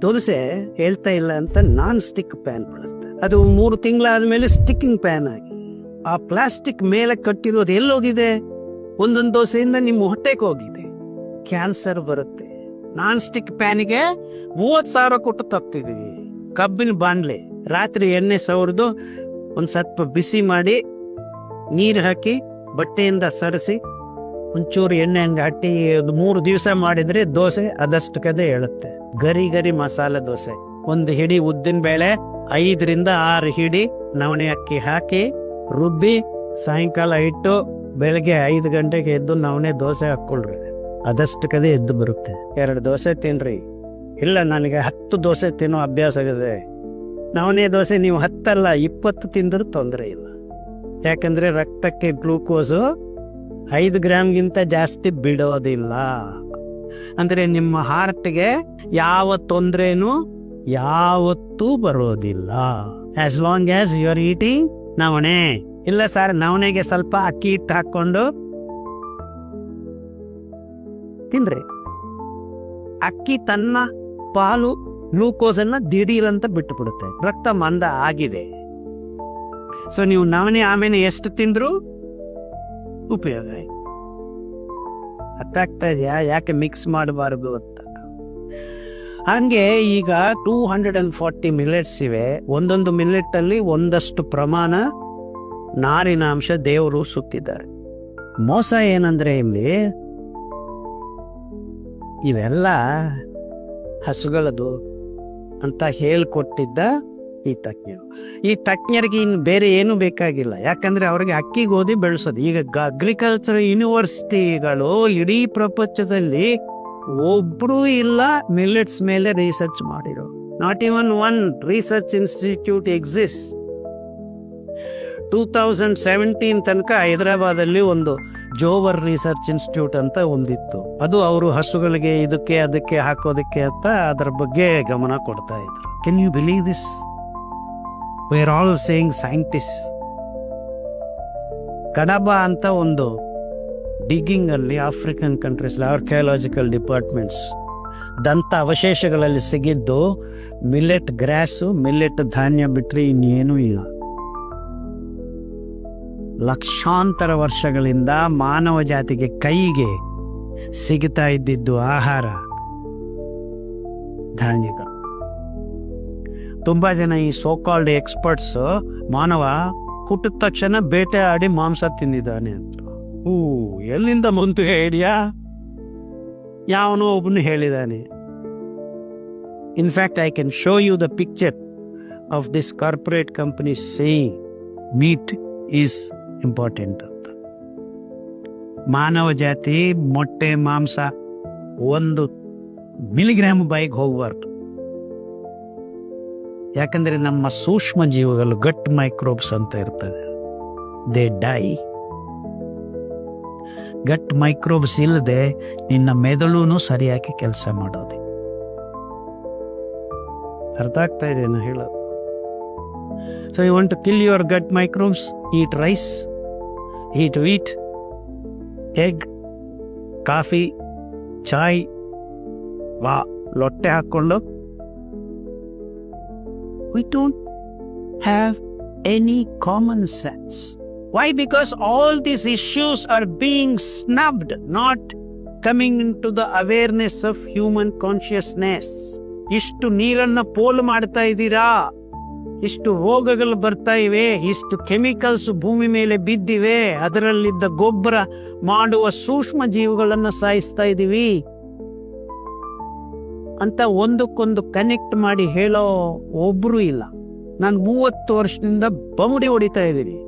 ದೋಸೆ ಹೇಳ್ತಾ ಇಲ್ಲ ಅಂತ ನಾನ್ ಸ್ಟಿಕ್ ಪ್ಯಾನ್ ಬಳಸ್ತಾರೆ ಅದು ಮೂರು ತಿಂಗಳಾದ್ಮೇಲೆ ಸ್ಟಿಕ್ಕಿಂಗ್ ಪ್ಯಾನ್ ಆಗಿ. ಆ ಪ್ಲಾಸ್ಟಿಕ್ ಮೇಲೆ ಕಟ್ಟಿರೋದು ಎಲ್ಲೋಗಿದೆ? ಒಂದೊಂದು ದೋಸೆಯಿಂದ ನಿಮ್ಮ ಹೊಟ್ಟೆಗೆ ಹೋಗಿದೆ. ಕ್ಯಾನ್ಸರ್ ಬರುತ್ತೆ. ನಾನ್ ಸ್ಟಿಕ್ ಪ್ಯಾನಿಗೆ ಮೂವತ್ ಸಾವಿರ ಕೊಟ್ಟು ತಪ್ಪಿದೀವಿ ಕಬ್ಬಿನ ಬಾಣ್ಲೆ. ರಾತ್ರಿ ಎಣ್ಣೆ ಸವರ್ದು ಒಂದು ಸ್ವಲ್ಪ ಬಿಸಿ ಮಾಡಿ ನೀರು ಹಾಕಿ ಬಟ್ಟೆಯಿಂದ ಸರಿಸಿ ಒಂಚೂರು ಎಣ್ಣೆ ಹಂಗೆ ಹಟ್ಟಿ ಒಂದು ಮೂರು ದಿವಸ ಮಾಡಿದ್ರೆ ದೋಸೆ ಅದಷ್ಟು ಕದೆ ಹೇಳುತ್ತೆ. ಗರಿ ಗರಿ ಮಸಾಲೆ ದೋಸೆ. ಒಂದು ಹಿಡಿ ಉದ್ದಿನ ಬೇಳೆ, ಐದರಿಂದ ಆರು ಹಿಡಿ ನವಣೆ ಅಕ್ಕಿ ಹಾಕಿ, ರುಬ್ಬಿ, ಸಾಯಂಕಾಲ ಇಟ್ಟು ಬೆಳಗ್ಗೆ ಐದು ಗಂಟೆಗೆ ಎದ್ದು ನವಣೆ ದೋಸೆ ಹಾಕೊಳ್ರಿ ಅದಷ್ಟು ಕದೆ ಎದ್ದು ಬರುತ್ತೆ. ಎರಡು ದೋಸೆ ತಿನ್ರಿ. ಇಲ್ಲ, ನನಗೆ ಹತ್ತು ದೋಸೆ ತಿನ್ನೋ ಅಭ್ಯಾಸ ಆಗಿದೆ. ನವಣೆ ದೋಸೆ ನೀವು ಹತ್ತಲ್ಲ, ಇಪ್ಪತ್ತು ತಿಂದರೂ ತೊಂದರೆ ಇಲ್ಲ. ಯಾಕಂದ್ರೆ ರಕ್ತಕ್ಕೆ ಗ್ಲೂಕೋಸು ಐದು ಗ್ರಾಮ್ಗಿಂತ ಜಾಸ್ತಿ ಬಿಡೋದಿಲ್ಲ. ಅಂದ್ರೆ ನಿಮ್ಮ ಹಾರ್ಟ್ಗೆ ಯಾವ ತೊಂದ್ರೆನೂ ಯಾವತ್ತೂ ಬರೋದಿಲ್ಲ. As long as you are eating navane. ಇಲ್ಲ ಸರ್ ನವಣೆಗೆ ಸ್ವಲ್ಪ ಅಕ್ಕಿ ಹಿಟ್ಟು ಹಾಕೊಂಡು ತಿಂದ್ರೆ ಅಕ್ಕಿ ತನ್ನ ಪಾಲು ಗ್ಲೂಕೋಸ್ ಅನ್ನ ದಿಢೀರಂತ ಬಿಟ್ಟು ಬಿಡುತ್ತೆ ರಕ್ತ ಮಂದ ಆಗಿದೆ. ಸೊ ನೀವು ನವಣೆ ಆಮೇಲೆ ಎಷ್ಟು ತಿಂದ್ರು? ಉಪಯೋಗ ಆಯ್ತು. ಅರ್ಥ ಇದೆಯಾ? ಯಾಕೆ ಮಿಕ್ಸ್ ಮಾಡಬಾರದು ಅಂತ? ಹಂಗೆ ಈಗ two hundred and forty millets ಇವೆ. ಒಂದೊಂದು ಮಿಲೆಟ್ ಅಲ್ಲಿ ಒಂದಷ್ಟು ಪ್ರಮಾಣ ನಾರಿನ ಅಂಶ ದೇವರು ಸುತ್ತಿದ್ದಾರೆ. ಮೋಸ ಏನಂದ್ರೆ ಇಲ್ಲಿ ಇವೆಲ್ಲ ಹಸುಗಳದು ಅಂತ ಹೇಳ್ಕೊಟ್ಟಿದ್ದ ಈ ತಜ್ಞರು. ಈ ತಜ್ಞರಿಗೆ ಇನ್ನು ಬೇರೆ ಏನು ಬೇಕಾಗಿಲ್ಲ. ಯಾಕಂದ್ರೆ ಅವ್ರಿಗೆ ಅಕ್ಕಿ ಗೋಧಿ ಬೆಳೆಸೋದು. ಈಗ ಅಗ್ರಿಕಲ್ಚರ್ ಯೂನಿವರ್ಸಿಟಿಗಳು ಇಡೀ ಪ್ರಪಂಚದಲ್ಲಿ ಒಬ್ರು ಇಲ್ಲ ಮಿಲೆಟ್ಸ್ ಮೇಲೆ ರಿಸರ್ಚ್ ಮಾಡಿರೋ not even one research institute exist two thousand seventeen ತನಕ ಹೈದರಾಬಾದಲ್ಲಿ ಒಂದು ಜೋವರ್ ರಿಸರ್ಚ್ ಇನ್ಸ್ಟಿಟ್ಯೂಟ್ ಅಂತ ಒಂದಿತ್ತು. ಅದು ಅವರು ಹಸುಗಳಿಗೆ ಇದಕ್ಕೆ, ಅದಕ್ಕೆ ಹಾಕೋದಕ್ಕೆ ಅಂತ ಅದರ ಬಗ್ಗೆ ಗಮನ ಕೊಡ್ತಾ ಇದ್ರು. Can you believe this we are all saying scientist ಕಡಬ ಅಂತ ಒಂದು ಡಿಗ್ಗಿಂಗ್ ಅಲ್ಲಿ ಆಫ್ರಿಕನ್ ಕಂಟ್ರೀಸ್ ಆರ್ಕಿಯಾಲಜಿಕಲ್ ಡಿಪಾರ್ಟ್ಮೆಂಟ್ಸ್ ದಂತ ಅವಶೇಷಗಳಲ್ಲಿ ಸಿಗಿದ್ದು ಮಿಲ್ಲೆಟ್ ಗ್ರಾಸು ಮಿಲ್ಲೆಟ್ ಧಾನ್ಯ ಬಿಟ್ಟರೆ ಇನ್ನೇನೂ ಇಲ್ಲ. ಲಕ್ಷಾಂತರ ವರ್ಷಗಳಿಂದ ಮಾನವ ಜಾತಿಗೆ ಕೈಗೆ ಸಿಗುತ್ತಾ ಇದ್ದಿದ್ದು ಆಹಾರ, ಧಾನ್ಯಗಳು. ತುಂಬಾ ಜನ ಈ ಸೋಕಾಲ್ಡ್ ಎಕ್ಸ್ಪರ್ಟ್ಸ್ ಮಾನವ ಹುಟ್ಟಿದ ತಕ್ಷಣ ಬೇಟೆ ಆಡಿ ಮಾಂಸ ತಿಂದಿದ್ದಾನೆ ಅಂತ. ಹೂ, ಎಲ್ಲಿಂದ ಬಂತು ಐಡಿಯಾ? ಯಾವನೋ ಒಬ್ಬನು ಹೇಳಿದಾನೆ. In fact I can show you the picture of this corporate company saying meat is important ಅಂತ. ಮಾನವ ಜಾತಿ, ಮೊಟ್ಟೆ, ಮಾಂಸ ಒಂದು ಮಿಲಿಗ್ರಾಮ್ ಬೈಕ್ ಹೋಗಬಾರ್ದು. ಯಾಕಂದ್ರೆ ನಮ್ಮ ಸೂಕ್ಷ್ಮ ಜೀವಗಳು ಗಟ್ ಮೈಕ್ರೋಬ್ಸ್ ಅಂತ ಇರ್ತದೆ. ದೇ ಡೈ ಗಟ್ ಮೈಕ್ರೋಬ್ಸ್ ಇಲ್ಲದೆ ನಿನ್ನ ಮೆದುಳುನು ಸರಿಯಾಗಿ ಕೆಲಸ ಮಾಡೋದು. ಅರ್ಥ ಆಗ್ತಾ ಇದೆ ನಾನು ಹೇಳೋದು so you want to kill your gut microbes eat rice eat wheat egg coffee chai ವಾ ಲೊಟ್ಟೆ ಹಾಕ್ಕೊಂಡು we don't have any common sense. Why? Because all these issues are being snubbed, not coming into the awareness of human consciousness. ಇಷ್ಟು ನೀರನ್ನ ಪೋಲು ಮಾಡ್ತಾ ಇದ್ದೀರಾ ಇಷ್ಟು ರೋಗಗಳು ಬರ್ತಾ ಇವೆ ಇಷ್ಟು ಕೆಮಿಕಲ್ಸ್ ಭೂಮಿ ಮೇಲೆ ಬಿದ್ದಿವೆ ಅದರಲ್ಲಿದ್ದ ಗೊಬ್ಬರ ಮಾಡುವ ಸೂಕ್ಷ್ಮ ಜೀವಿಗಳನ್ನ ಸಾಯಿಸ್ತಾ ಇದೀವಿ ಅಂತ ಒಂದಕ್ಕೊಂದು ಕನೆಕ್ಟ್ ಮಾಡಿ ಹೇಳೋ ಒಬ್ರು ಇಲ್ಲ. ನಾನು ಮೂವತ್ತು ವರ್ಷದಿಂದ ಬಮುಡಿ ಹೊಡಿತಾ ಇದ್ದೀನಿ.